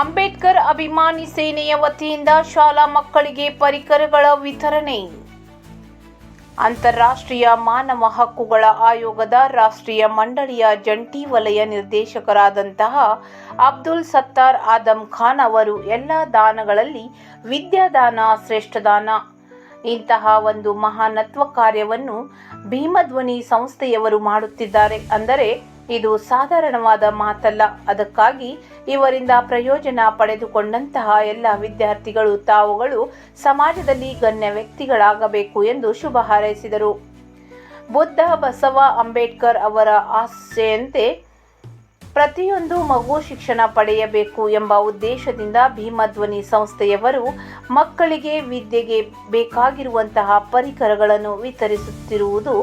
ಅಂಬೇಡ್ಕರ್ ಅಭಿಮಾನಿ ಸೇನೆಯ ವತಿಯಿಂದ ಶಾಲಾ ಮಕ್ಕಳಿಗೆ ಪರಿಕರಗಳ ವಿತರಣೆ. ಅಂತಾರಾಷ್ಟ್ರೀಯ ಮಾನವ ಹಕ್ಕುಗಳ ಆಯೋಗದ ರಾಷ್ಟ್ರೀಯ ಮಂಡಳಿಯ ಜಂಟಿ ವಲಯ ನಿರ್ದೇಶಕರಾದಂತಹ ಅಬ್ದುಲ್ ಸತ್ತಾರ್ ಆದಂ ಖಾನ್ ಅವರು ಎಲ್ಲ ದಾನಗಳಲ್ಲಿ ವಿದ್ಯಾದಾನ ಶ್ರೇಷ್ಠ ದಾನ ಇಂತಹ ಒಂದು ಮಹಾನತ್ವ ಕಾರ್ಯವನ್ನು ಭೀಮಧ್ವನಿ ಸಂಸ್ಥೆಯವರು ಮಾಡುತ್ತಿದ್ದಾರೆ. ಅಂದರೆ ಇದು ಸಾಧಾರಣವಾದ ಮಾತಲ್ಲ. ಅದಕ್ಕಾಗಿ ಇವರಿಂದ ಪ್ರಯೋಜನ ಪಡೆದುಕೊಂಡಂತಹ ಎಲ್ಲ ವಿದ್ಯಾರ್ಥಿಗಳು, ತಾವುಗಳು ಸಮಾಜದಲ್ಲಿ ಗಣ್ಯ ವ್ಯಕ್ತಿಗಳಾಗಬೇಕು ಎಂದು ಶುಭ ಹಾರೈಸಿದರು. ಬುದ್ಧ ಬಸವ ಅಂಬೇಡ್ಕರ್ ಅವರ ಆಸೆಯಂತೆ ಪ್ರತಿಯೊಂದು ಮಗು ಶಿಕ್ಷಣ ಪಡೆಯಬೇಕು ಎಂಬ ಉದ್ದೇಶದಿಂದ ಭೀಮಧ್ವನಿ ಸಂಸ್ಥೆಯವರು ಮಕ್ಕಳಿಗೆ ವಿದ್ಯೆಗೆ ಬೇಕಾಗಿರುವಂತಹ ಪರಿಕರಗಳನ್ನು ವಿತರಿಸುತ್ತಿರುವುದು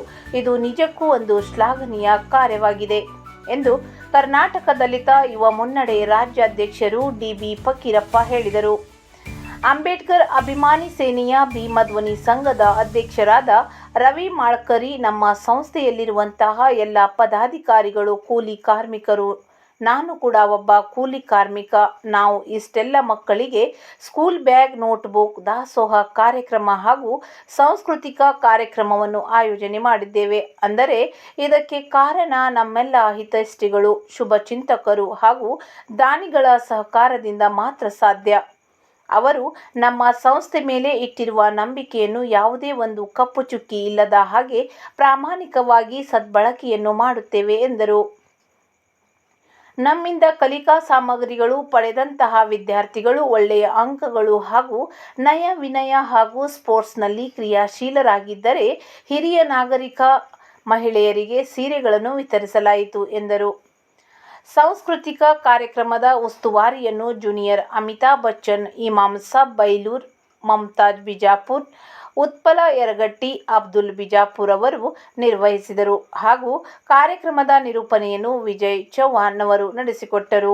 ಇದು ನಿಜಕ್ಕೂ ಒಂದು ಶ್ಲಾಘನೀಯ ಕಾರ್ಯವಾಗಿದೆ ಎಂದು ಕರ್ನಾಟಕ ದಲಿತ ಯುವ ಮುನ್ನಡೆ ರಾಜ್ಯಾಧ್ಯಕ್ಷರು ಡಿಬಿ ಫಕೀರಪ್ಪ ಹೇಳಿದರು. ಅಂಬೇಡ್ಕರ್ ಅಭಿಮಾನಿ ಸೇನೆಯ ಭೀಮಧ್ವನಿ ಸಂಘದ ಅಧ್ಯಕ್ಷರಾದ ರವಿ ಮಾಳ್ಕರಿ ನಮ್ಮ ಸಂಸ್ಥೆಯಲ್ಲಿರುವಂತಹ ಎಲ್ಲ ಪದಾಧಿಕಾರಿಗಳು, ಕೂಲಿ ಕಾರ್ಮಿಕರು. ನಾನು ಕೂಡ ಒಬ್ಬ ಕೂಲಿ ಕಾರ್ಮಿಕ. ನಾವು ಇಷ್ಟೆಲ್ಲ ಮಕ್ಕಳಿಗೆ ಸ್ಕೂಲ್ ಬ್ಯಾಗ್, ನೋಟ್ಬುಕ್, ದಾಸೋಹ ಕಾರ್ಯಕ್ರಮ ಹಾಗೂ ಸಾಂಸ್ಕೃತಿಕ ಕಾರ್ಯಕ್ರಮವನ್ನು ಆಯೋಜನೆ ಮಾಡಿದ್ದೇವೆ. ಅಂದರೆ ಇದಕ್ಕೆ ಕಾರಣ ನಮ್ಮೆಲ್ಲ ಹಿತೈಷಿಗಳು, ಶುಭ ಚಿಂತಕರು ಹಾಗೂ ದಾನಿಗಳ ಸಹಕಾರದಿಂದ ಮಾತ್ರ ಸಾಧ್ಯ. ಅವರು ನಮ್ಮ ಸಂಸ್ಥೆ ಮೇಲೆ ಇಟ್ಟಿರುವ ನಂಬಿಕೆಯನ್ನು ಯಾವುದೇ ಒಂದು ಕಪ್ಪು ಚುಕ್ಕಿ ಇಲ್ಲದ ಹಾಗೆ ಪ್ರಾಮಾಣಿಕವಾಗಿ ಸದ್ಬಳಕೆಯನ್ನು ಮಾಡುತ್ತೇವೆ, ಎಂದರು. ನಮ್ಮಿಂದ ಕಲಿಕಾ ಸಾಮಗ್ರಿಗಳು ಪಡೆದಂತಹ ವಿದ್ಯಾರ್ಥಿಗಳು ಒಳ್ಳೆಯ ಅಂಕಗಳು ಹಾಗೂ ನಯ ವಿನಯ ಹಾಗೂ ಸ್ಪೋರ್ಟ್ಸ್ನಲ್ಲಿ ಕ್ರಿಯಾಶೀಲರಾಗಿದ್ದರೆ ಹಿರಿಯ ನಾಗರಿಕ ಮಹಿಳೆಯರಿಗೆ ಸೀರೆಗಳನ್ನು ವಿತರಿಸಲಾಯಿತು, ಎಂದರು. ಸಾಂಸ್ಕೃತಿಕ ಕಾರ್ಯಕ್ರಮದ ಉಸ್ತುವಾರಿಯನ್ನು ಜೂನಿಯರ್ ಅಮಿತಾಬ್ ಬಚ್ಚನ್, ಇಮಾಮ್ ಸಾಬ್ ಬೈಲೂರ್, ಮಮತಾಜ್ ಬಿಜಾಪುರ್, ಉತ್ಪಲ ಯರಗಟ್ಟಿ, ಅಬ್ದುಲ್ ಬಿಜಾಪುರ್ ಅವರು ನಿರ್ವಹಿಸಿದರು ಹಾಗೂ ಕಾರ್ಯಕ್ರಮದ ನಿರೂಪಣೆಯನ್ನು ವಿಜಯ್ ಚೌಹಾಣ್ ಅವರು ನಡೆಸಿಕೊಟ್ಟರು.